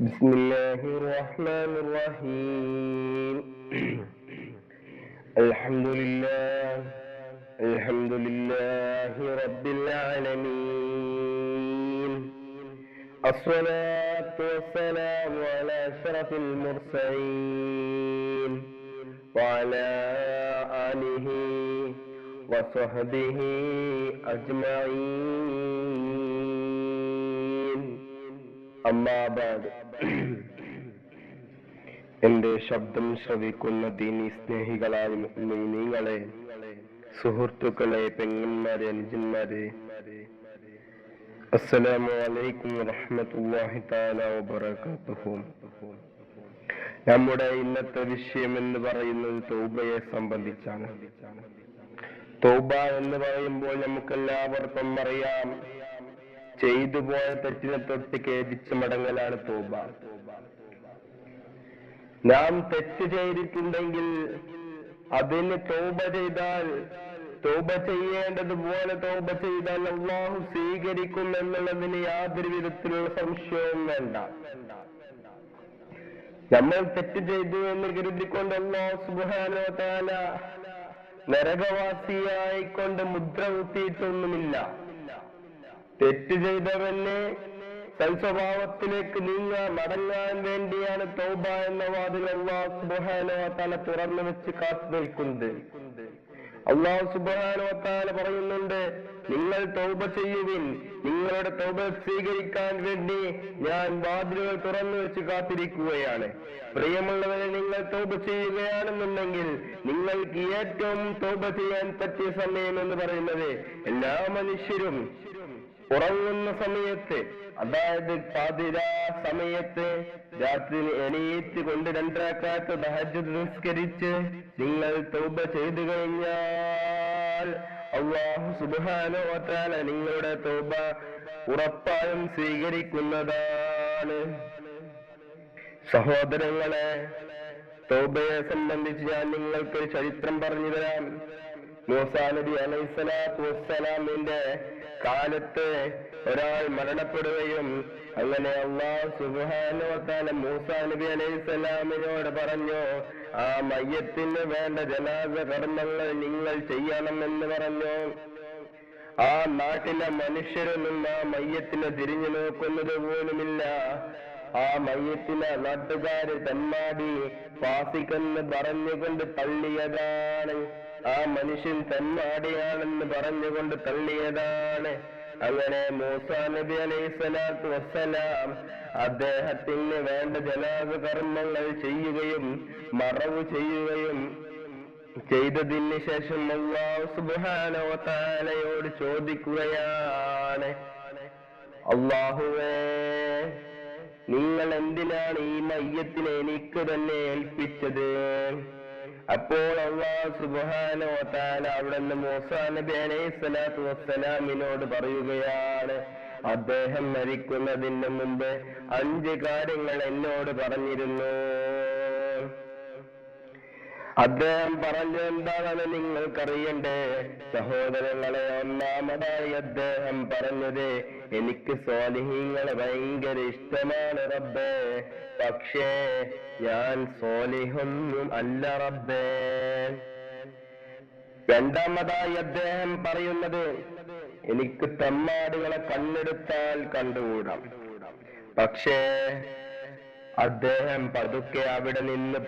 بسم الله الرحمن الرحيم. الحمد لله الحمد لله رب العالمين. الصلاة والسلام على أشرف المرسلين وعلى آله وصحبه أجمعين. അമ്മാബാദ് എന്റെ ശബ്ദം ശ്രവിക്കുന്ന ദീനി സ്നേഹികളായ നിങ്ങളെ സുഹൃത്തുക്കളെ പെങ്ങന്മാരെ അനുജന്മാരെ അസ്സലാമു അലൈക്കും വബറകാതുഹു. നമ്മുടെ ഇന്നത്തെ വിഷയം എന്ന് പറയുന്നത് തൗബയെ സംബന്ധിച്ചാണ്. തൗബ എന്ന് പറയുമ്പോൾ നമുക്കെല്ലാവർക്കും അറിയാം ചെയ്തു പോയ തെറ്റിനെ തൊട്ട് ഖേദിച്ച് മടങ്ങലാണ് തൗബ. നാം തെറ്റ് ചെയ്തിട്ടുണ്ടെങ്കിൽ അതിന് തൗബ ചെയ്താൽ തൗബ ചെയ്യേണ്ടതുപോലെ തൗബ ചെയ്താൽ അള്ളാഹു സ്വീകരിക്കും എന്നുള്ളതിന് യാതൊരു വിധത്തിലുള്ള സംശയവും വേണ്ട. നമ്മൾ തെറ്റ് ചെയ്തു എന്ന് കരുതിക്കൊണ്ട് അള്ളാഹു സുബാനോ താല നരകവാസിയായിക്കൊണ്ട് മുദ്ര കുത്തിയിട്ടൊന്നുമില്ല തെറ്റ് ചെയ്തവനെ സൽസ്വഭാവത്തിലേക്ക് നീങ്ങാൻ മടങ്ങാൻ വേണ്ടിയാണ് തൗബ എന്ന വാതിൽ അള്ളാഹ് സുബാനോത്താല താല തുറന്നു വെച്ച് കാത്തു നിൽക്കുന്നത്. അള്ളാഹു സുബാനോത്താല താല പറയുന്നുണ്ട് നിങ്ങൾ തൗബ ചെയ്യുവിൻ. നിങ്ങളുടെ തൗബ സ്വീകരിക്കാൻ വേണ്ടി ഞാൻ വാതിലുകൾ തുറന്നു വെച്ച് കാത്തിരിക്കുകയാണ്. പ്രിയമുള്ളവരെ നിങ്ങൾ തൗബ ചെയ്യുകയാണെന്നുണ്ടെങ്കിൽ നിങ്ങൾക്ക് ഏറ്റവും തൗബ ചെയ്യാൻ പറ്റിയ സമയം എന്ന് പറയുന്നത് എല്ലാ മനുഷ്യരും ഉറങ്ങുന്ന സമയത്ത് അതായത് പാതിരാ സമയത്ത് രാത്രി എണീറ്റ് കൊണ്ട് രണ്ടരക്കാത്ത ദഹജ് നിസ്കരിച്ച് നിങ്ങൾ തൗബ ചെയ്തു കഴിഞ്ഞാൽ അള്ളാഹു സുബാനോ താല നിങ്ങളുടെ തൗബ ഉറപ്പായും സ്വീകരിക്കുന്നതാണ്. സഹോദരങ്ങളെ തൗബയെ സംബന്ധിച്ച് ഞാൻ നിങ്ങൾക്ക് ചരിത്രം പറഞ്ഞു തരാം. മൂസാ നബി അലൈസലാത്തു വസ്സലാമിന്റെ കാലത്ത് ഒരാൾ മരണപ്പെടുകയും അങ്ങനെ അള്ളാഹു സുബാനുവത്താല മൂസാ നബി അലൈഹിസ്സലാമിനോട് പറഞ്ഞു ആ മയ്യത്തിന് വേണ്ട ജനാസ കർമ്മങ്ങൾ നിങ്ങൾ ചെയ്യണമെന്ന് പറഞ്ഞു. ആ നാട്ടിലെ മനുഷ്യരൊന്നും ആ മയ്യത്തിനെ തിരിഞ്ഞു നോക്കുന്നത് പോലുമില്ല. ആ മയ്യത്തിനെ നാട്ടുകാര് തന്മാടി പാസിക്കെന്ന് പറഞ്ഞുകൊണ്ട് തള്ളിയതാണ്. ആ മനുഷ്യൻ തന്മാടിയാണെന്ന് പറഞ്ഞുകൊണ്ട് തള്ളിയതാണ്. അങ്ങനെ മൂസ നബി അലൈഹി സ്വലാത്തു വസ്സലാം അദ്ദേഹത്തിന് വേണ്ട ജനാസ കർമ്മങ്ങൾ ചെയ്യുകയും മറവ് ചെയ്യുകയും ചെയ്തതിന് ശേഷം അള്ളാഹു സുബാനോ വ തആലയോട് ചോദിക്കുകയാണ്. അള്ളാഹുവേ നിങ്ങൾ എന്തിനാണ് ഈ മയ്യത്തിനെ എനിക്ക് തന്നെ ഏൽപ്പിച്ചത്? അപ്പോൾ അള്ളാഹു സുബ്ഹാനഹു വ തആല അവിടെ നിന്ന് മൂസാ നബി അലൈഹി സ്വലാത്തു വസ്സലാമിനോട് പറയുകയാണ് അദ്ദേഹം മരിക്കുന്നതിന് മുമ്പ് അഞ്ച് കാര്യങ്ങൾ എന്നോട് പറഞ്ഞിരുന്നു. അദ്ദേഹം പറഞ്ഞു എന്താണെന്ന് നിങ്ങൾക്കറിയണ്ടേ? സഹോദരങ്ങളെ ഒന്നാമതായി അദ്ദേഹം പറഞ്ഞത് എനിക്ക് സ്വാലിഹീങ്ങളെ ഭയങ്കര ഇഷ്ടമാണ് റബ്ബേ. പക്ഷേ ഞാൻ സ്വാലിഹൊന്നും അല്ല റബ്ബേ. രണ്ടാമതായി അദ്ദേഹം പറയുന്നത് എനിക്ക് തെമ്മാടുകളെ കണ്ണെടുത്താൽ കണ്ടുകൂടാം. പക്ഷേ അദ്ദേഹം പതുക്കെ അവിടെ നിന്ന്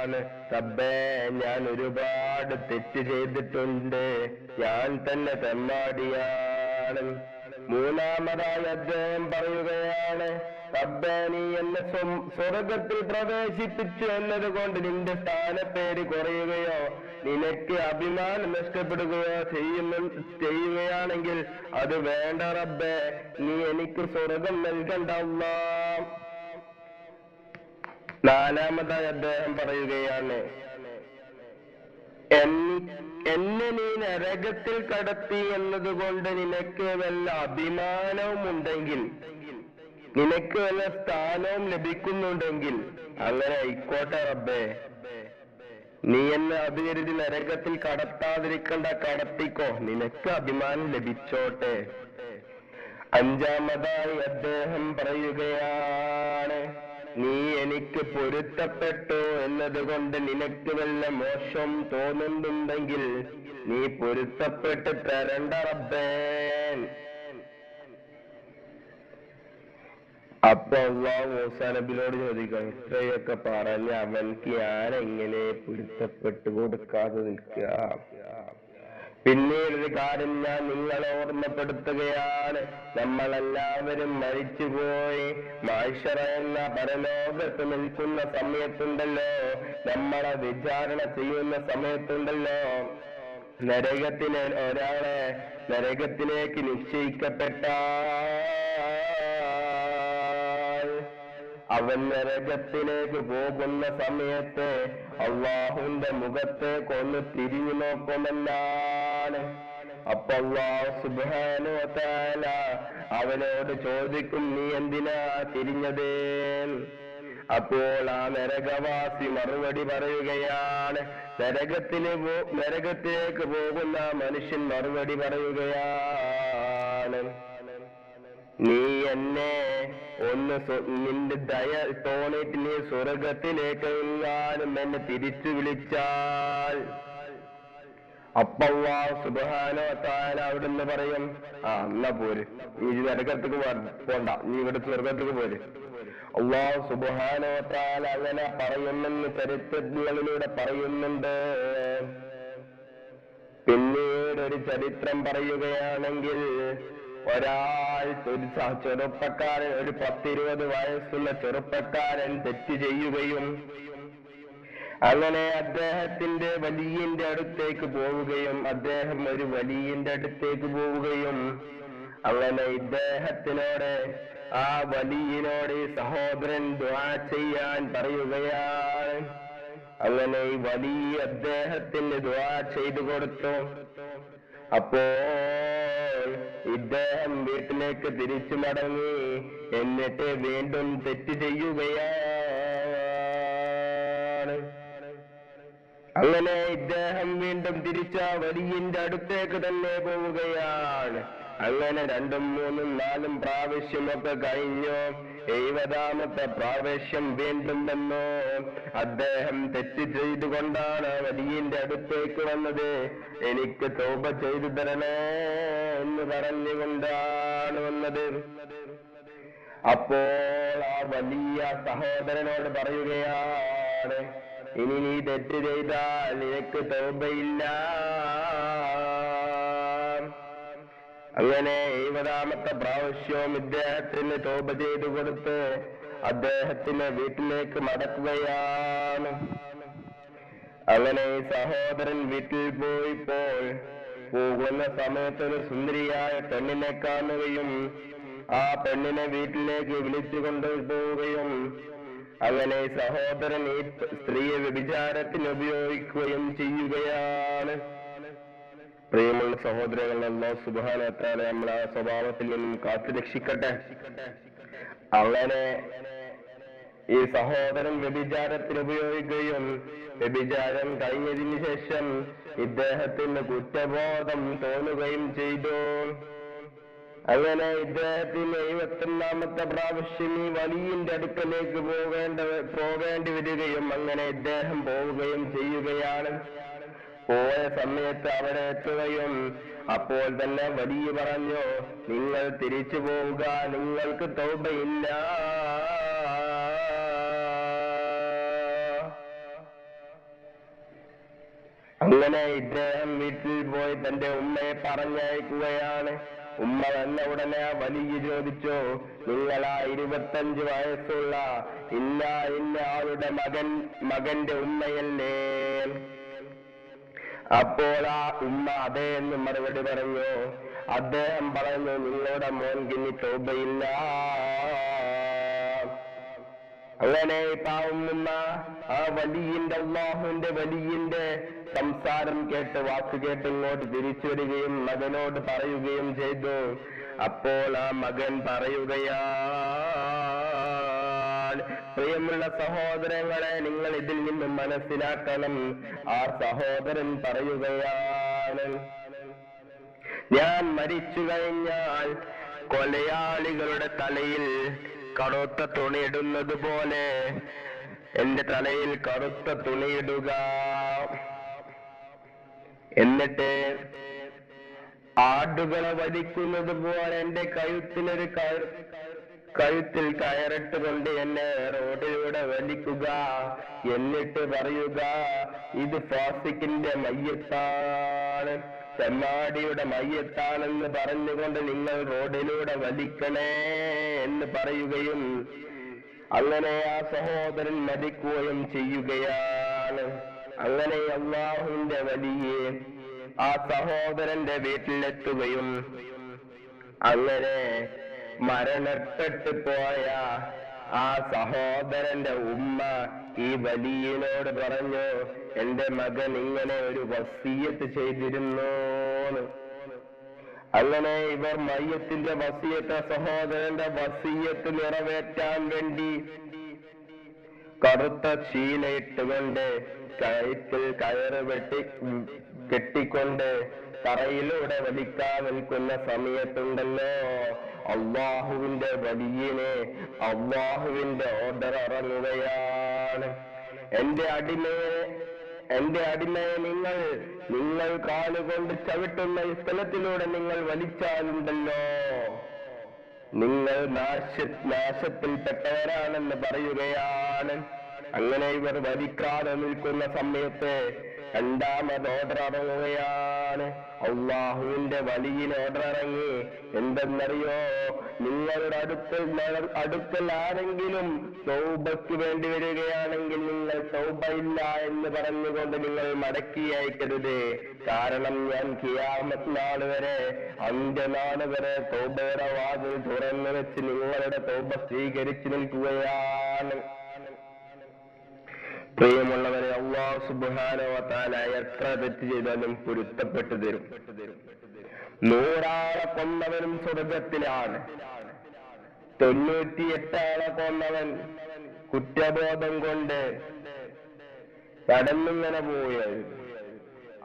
പറയുകയാണ് റബ്ബേ ഞാൻ ഒരുപാട് തെറ്റ് ചെയ്തിട്ടുണ്ട്. ഞാൻ തന്നെ തെമ്മാടിയാണ്. മൂന്നാമതായി അദ്ദേഹം പറയുകയാണ് റബ്ബേ നീ എന്നെ സ്വം- സ്വർഗത്തിൽ പ്രവേശിപ്പിച്ചു എന്നത് കൊണ്ട് നിന്റെ സ്ഥാനപ്പേര് കുറയുകയോ നിനക്ക് അഭിമാനം നഷ്ടപ്പെടുകയോ ചെയ്യുന്ന ചെയ്യുകയാണെങ്കിൽ അത് വേണ്ട റബ്ബേ. നീ എനിക്ക് സ്വർഗം നൽകണ്ട അല്ലാ നാലാമതായി അദ്ദേഹം പറയുകയാണ് "എൻ- എന്നെ നീ നരകത്തിൽ കടത്തി എന്നതുകൊണ്ട് നിനക്ക് വല്ല അഭിമാനവും ഉണ്ടെങ്കിൽ നിനക്ക് വല്ല സ്ഥാനവും ലഭിക്കുന്നുണ്ടെങ്കിൽ അങ്ങനെ ആയിക്കോട്ടെ റബ്ബേ. നീ എന്നെ കരുതി നരകത്തിൽ കടത്താതിരിക്കണ്ട കടത്തിക്കോ. നിനക്ക് അഭിമാനം ലഭിച്ചോട്ടെ. അഞ്ചാമതായി അദ്ദേഹം പറയുകയാണ് എനിക്ക് പൊരുത്തപ്പെട്ടു എന്നതുകൊണ്ട് നിനക്ക് വല്ല മോശം തോന്നുന്നുണ്ടെങ്കിൽ നീ പൊരുത്തപ്പെട്ട് തരണ്ട റബ്ബേ. അപ്പൊ അള്ളാഹു മൂസാ നബിയോട് ചോദിക്കാം ഇത്രയൊക്കെ പറഞ്ഞ് അവൻക്ക് ഞാൻ എങ്ങനെ പൊരുത്തപ്പെട്ട് കൊടുക്കാതെ നിൽക്കുക? പിന്നീട് ഒരു കാര്യം ഞാൻ നിങ്ങളെ ഓർമ്മപ്പെടുത്തുകയാണ്. നമ്മളെല്ലാവരും മരിച്ചുപോയി. മാഷറ എന്ന പരലോകത്ത് നിൽക്കുന്ന സമയത്തുണ്ടല്ലോ. നമ്മളെ വിചാരണ ചെയ്യുന്ന സമയത്തുണ്ടല്ലോ. നരകത്തിന് ഒരാളെ നരകത്തിലേക്ക് നിശ്ചയിക്കപ്പെട്ട അവൻ നരകത്തിലേക്ക് പോകുന്ന സമയത്ത് അള്ളാഹുവിന്റെ മുഖത്തേക്കൊന്ന് തിരിഞ്ഞു തിരിഞ്ഞു നോക്കുമെന്നാണ് അപ്പൊ അവനോട് ചോദിക്കും നീ എന്തിനാ തിരിഞ്ഞതേ? അപ്പോൾ ആ നരകവാസി മറുപടി പറയുകയാണ്. നരകത്തിന് നരകത്തിലേക്ക് പോകുന്ന മനുഷ്യൻ മറുപടി പറയുകയാണ്. നീ എന്നെ ഒന്ന് നിന്റെ ദയ തോന്നിട്ട് നീ സ്വർഗത്തിലേക്ക് എങ്ങാനും എന്നെ തിരിച്ചു വിളിച്ചാൽ അപ്പവാ സുബാനോ താല നിന്ന് പറയും ആ എന്നാ പോര്. നീ നരകത്തേക്ക് പോണ്ട. നീ ഇവിടെ സ്വർഗത്തേക്ക് പോര്. അള്ളാഹു സുബാനോ അങ്ങനെ പറയുമെന്ന് ചരിത്രങ്ങളിലൂടെ പറയുന്നുണ്ട്. പിന്നീട് ഒരു ചരിത്രം പറയുകയാണെങ്കിൽ ഒരാൾ ഒരു ചെറുപ്പക്കാരൻ ഒരു പത്തിരുപത് വയസ്സുള്ള ചെറുപ്പക്കാരൻ തെറ്റ് ചെയ്യുകയും അങ്ങനെ അദ്ദേഹത്തിന്റെ വലിയന്റെ അടുത്തേക്ക് പോവുകയും അദ്ദേഹം ഒരു വലിയന്റെ അടുത്തേക്ക് പോവുകയും അങ്ങനെ ഇദ്ദേഹത്തിനോട് ആ വലിയനോട് സഹോദരൻ ദ്വാ ചെയ്യാൻ പറയുകയാണ്. അങ്ങനെ ഈ വലിയ അദ്ദേഹത്തിന് ദ്വാ ചെയ്തു കൊടുത്തു. അപ്പോൾ ഇദ്ദേഹം വീട്ടിലേക്ക് തിരിച്ചു മടങ്ങി എന്നിട്ട് വീണ്ടും തെറ്റ് ചെയ്യുകയാണ്. അങ്ങനെ ഇദ്ദേഹം വീണ്ടും തിരിച്ച വലിയന്റെ അടുത്തേക്ക് തന്നെ പോവുകയാണ്. അങ്ങനെ രണ്ടും മൂന്നും നാലും പ്രാവശ്യമൊക്കെ കഴിഞ്ഞു. എഴുപതാമത്തെ പ്രാവശ്യം വീണ്ടും വന്നു. അദ്ദേഹം തെറ്റ് ചെയ്തുകൊണ്ടാണ് വലിയന്റെ അടുത്തേക്ക് വന്നത്. എനിക്ക് തോപ ചെയ്തു തരണേ എന്ന് പറഞ്ഞുകൊണ്ടാണ് വന്നത്. അപ്പോൾ ആ വലിയ സഹോദരനോട് പറയുകയാണ് ഇനി നീ തെറ്റ് ചെയ്താൽ നിനക്ക് തോമ്പയില്ല അങ്ങനെ എഴുപതാമത്തെ പ്രാവശ്യവും ഇദ്ദേഹത്തിന് തോപ ചെയ്തു കൊടുത്ത് അദ്ദേഹത്തിന് വീട്ടിലേക്ക് മടക്കുകയാണ്. അങ്ങനെ സഹോദരൻ വീട്ടിൽ പോയിപ്പോൾ പോകുന്ന സമയത്ത് ഒരു സുന്ദരിയായ പെണ്ണിനെ കാണുകയും ആ പെണ്ണിനെ വീട്ടിലേക്ക് വിളിച്ചു കൊണ്ടുപോവുകയും ഈ സഹോദരൻ ഈ സ്ത്രീയെ വ്യഭിചാരത്തിന് ഉപയോഗിക്കുകയും ചെയ്യുകയാണ്? പ്രിയമുള്ള സഹോദരങ്ങൾ അല്ലാഹു സുബ്ഹാനഹു തആല നമ്മളെ സ്വഭാവത്തിൽ നിന്നും കാത്തു രക്ഷിക്കട്ടെ. അങ്ങനെ ഈ സഹോദരൻ വ്യഭിചാരത്തിന് ഉപയോഗിക്കുകയും വ്യഭിചാരം കഴിഞ്ഞതിന് ശേഷം ഇദ്ദേഹത്തിന് കുറ്റബോധം തോന്നുകയും ചെയ്തു. അങ്ങനെ ഇദ്ദേഹത്തിന് എഴുപത്തൊന്നാമത്തെ പ്രാവശ്യം ഈ വലിയന്റെ അടുക്കലേക്ക് പോകേണ്ട പോകേണ്ടി വരികയും അങ്ങനെ ഇദ്ദേഹം പോവുകയും ചെയ്യുകയാണ്. പോയ സമയത്ത് അവിടെ എത്തുകയും അപ്പോൾ തന്നെ വലിയ പറഞ്ഞു നിങ്ങൾ തിരിച്ചു പോവുക നിങ്ങൾക്ക് തൗബയില്ല. അങ്ങനെ ഇദ്ദേഹം വീട്ടിൽ പോയി തന്റെ ഉമ്മയെ പറഞ്ഞയക്കുകയാണ്. ഉമ്മ വന്ന ഉടനെ ആ വലിയ ചോദിച്ചു നിങ്ങളാ ഇരുപത്തഞ്ച് വയസ്സുള്ള ഇല്ല ഇന്ന ആളുടെ മകൻ മകന്റെ ഉമ്മയല്ലേ? അപ്പോൾ ആ ഉമ്മ അതേ എന്ന് മറുപടി പറഞ്ഞു അദ്ദേഹം പറഞ്ഞു നിങ്ങളുടെ മോൻ ഇനി തോബയില്ല. അങ്ങനെ പാവുമ്മ ആ വലിയന്റെ അള്ളാഹുവിന്റെ വലിയന്റെ സംസാരം കേട്ട് വാക്ക് കേട്ട് ഇങ്ങോട്ട് തിരിച്ചു വരികയും മകനോട് പറയുകയും ചെയ്തു. അപ്പോൾ ആ മകൻ പറയുകയാണ് പ്രിയമുള്ള സഹോദരങ്ങളെ നിങ്ങൾ ഇതിൽ നിന്ന് മനസ്സിലാക്കണം. ആ സഹോദരൻ പറയുകയാണ് ഞാൻ മരിച്ചു കഴിഞ്ഞാൽ കൊലയാളികളുടെ തലയിൽ കറുത്ത തുണിയിടുന്നത് പോലെ എന്റെ തലയിൽ കറുത്ത തുണിയിടുക എന്നിട്ട് ആടുകളെ വലിക്കുന്നത് പോലെ എന്റെ കഴുത്തിനൊരു കയർ കഴുത്തിൽ കയറിട്ട് കൊണ്ട് എന്നെ റോഡിലൂടെ വലിക്കുക. എന്നിട്ട് പറയുക ഇത് ഫാസിക്കിന്റെ മയ്യത്താണ് ചെമ്മാടിയുടെ മയ്യത്താണെന്ന് പറഞ്ഞുകൊണ്ട് നിങ്ങൾ റോഡിലൂടെ വലിക്കണേ എന്ന് പറയുകയും അങ്ങനെ ആ സഹോദരൻ മരിക്കുകയും ചെയ്യുകയാണ്. അങ്ങനെ അള്ളാഹുവിന്റെ വലിയെ ആ സഹോദരന്റെ വീട്ടിലെത്തുകയും അങ്ങനെ മരണപ്പെട്ട് പോയ ആ സഹോദരന്റെ ഉമ്മ ഈ വലിയനോട് പറഞ്ഞു എന്റെ മകൻ ഇങ്ങനെ ഒരു വസീയത്ത് ചെയ്തിരുന്നു അങ്ങനെ ഇവർ മയ്യത്തിന്റെ വസീയത്ത് സഹോദരന്റെ വസീയത്ത് നിറവേറ്റാൻ വേണ്ടി കറുത്ത ശീലയിട്ടുകൊണ്ട് കയറ്റിൽ കയറ് വെട്ടി കെട്ടിക്കൊണ്ട് തറയിലൂടെ വലിക്കാൻ നിൽക്കുന്ന സമയത്തുണ്ടല്ലോ. അള്ളാഹുവിന്റെ വലിയനെ അള്ളാഹുവിന്റെ ഓർഡർ ഇറങ്ങുകയാണ്. എന്റെ അടിമയെ എന്റെ അടിമയെ നിങ്ങൾ നിങ്ങൾ കാലുകൊണ്ട് ചവിട്ടുന്ന ഈ സ്ഥലത്തിലൂടെ നിങ്ങൾ വലിച്ചാലുണ്ടല്ലോ. നിങ്ങൾ നാശ നാശത്തിൽപ്പെട്ടവരാണെന്ന് പറയുകയാണ് അങ്ങനെ ഇവർ വരിക്കാതെ നിൽക്കുന്ന സമയത്ത് രണ്ടാമത് ഓർഡർ ഇറങ്ങുകയാണ്. അള്ളാഹുവിന്റെ വലിയ ഓർഡർ ഇറങ്ങി എന്തെന്നറിയോ നിങ്ങളുടെ അടുക്കൽ അടുക്കൽ ആരെങ്കിലും സൗബയ്ക്ക് വേണ്ടി വരികയാണെങ്കിൽ നിങ്ങൾ തൗബ ഇല്ല എന്ന് പറഞ്ഞുകൊണ്ട് നിങ്ങൾ മടക്കി അയക്കരുത്. കാരണം ഞാൻ കിയാമത് നാൾ വരെ അന്ത്യനാൾ വരെ സൗബയുടെ വാതിൽ തുറന്നു വെച്ച് നിങ്ങളുടെ സൗബ സ്വീകരിച്ചു നിൽക്കുകയാണ്. പ്രിയമുള്ളവരെ അള്ളാഹു സുബാനവത്താല എത്ര തെറ്റ് ചെയ്താലും പൊരുത്തപ്പെട്ടു തരും. നൂറാളെ കൊന്നവനും സ്വർഗത്തിലാണ്. തൊണ്ണൂറ്റി എട്ടാളെ കൊന്നവൻ കുറ്റബോധം കൊണ്ട് കടന്നിങ്ങനെ പോവുകയായിരുന്നു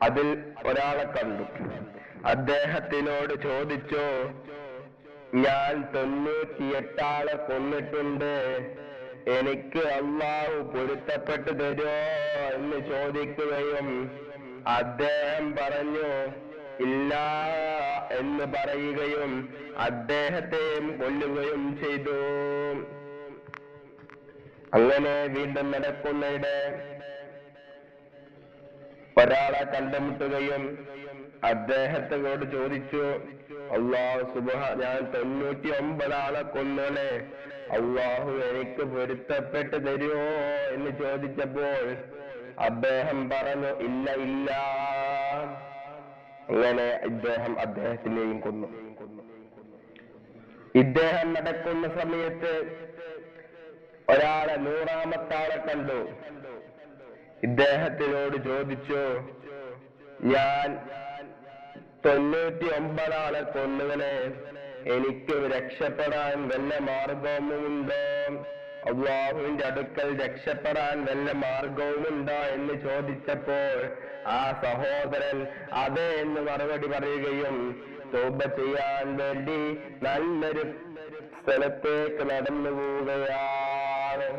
അതിൽ ഒരാളെ കണ്ടു. അദ്ദേഹത്തിനോട് ചോദിച്ചോ ഞാൻ തൊണ്ണൂറ്റിയെട്ടാളെ കൊന്നിട്ടുണ്ട്. എനിക്ക് അള്ളാഹു പൊരുത്തപ്പെട്ടു തരുമോ എന്ന് ചോദിക്കുകയും അദ്ദേഹം പറഞ്ഞു ഇല്ല എന്ന് പറയുകയും അദ്ദേഹത്തെയും കൊല്ലുകയും ചെയ്തു. അങ്ങനെ വീണ്ടും നടക്കുന്നയുടെ ഒരാളെ കണ്ടുമുട്ടുകയും അദ്ദേഹത്തോട് ചോദിച്ചു അള്ളാഹു സുബഹ ഞാൻ തൊണ്ണൂറ്റി ഒമ്പതാളെ കൊന്നോളെ അള്ളാഹു എനിക്ക് പൊരുത്തപ്പെട്ട് തരുമോ? എന്ന് ചോദിച്ചപ്പോൾ അദ്ദേഹം പറഞ്ഞു ഇല്ല ഇല്ല. അങ്ങനെ ഇദ്ദേഹം അദ്ദേഹത്തിനെയും കൊന്നു. ഇദ്ദേഹം നടക്കുന്ന സമയത്ത് ഒരാളെ നൂറാമത്താളെ കണ്ടു. ഇദ്ദേഹത്തിനോട് ചോദിച്ചു ഞാൻ തൊണ്ണൂറ്റി ഒമ്പതാളെ കൊന്നുകളെ എനിക്ക് രക്ഷപ്പെടാൻ വല്ല മാർഗവുമുണ്ടോ? അള്ളാഹുവിന്റെ അടുക്കൽ രക്ഷപ്പെടാൻ വല്ല മാർഗവുമുണ്ടോ എന്ന് ചോദിച്ചപ്പോൾ ആ സഹോദരൻ അതെ എന്ന് മറുപടി പറയുകയും തോപ ചെയ്യാൻ വേണ്ടി നല്ലൊരു സ്ഥലത്തേക്ക് നടന്നു പോവുകയാണ്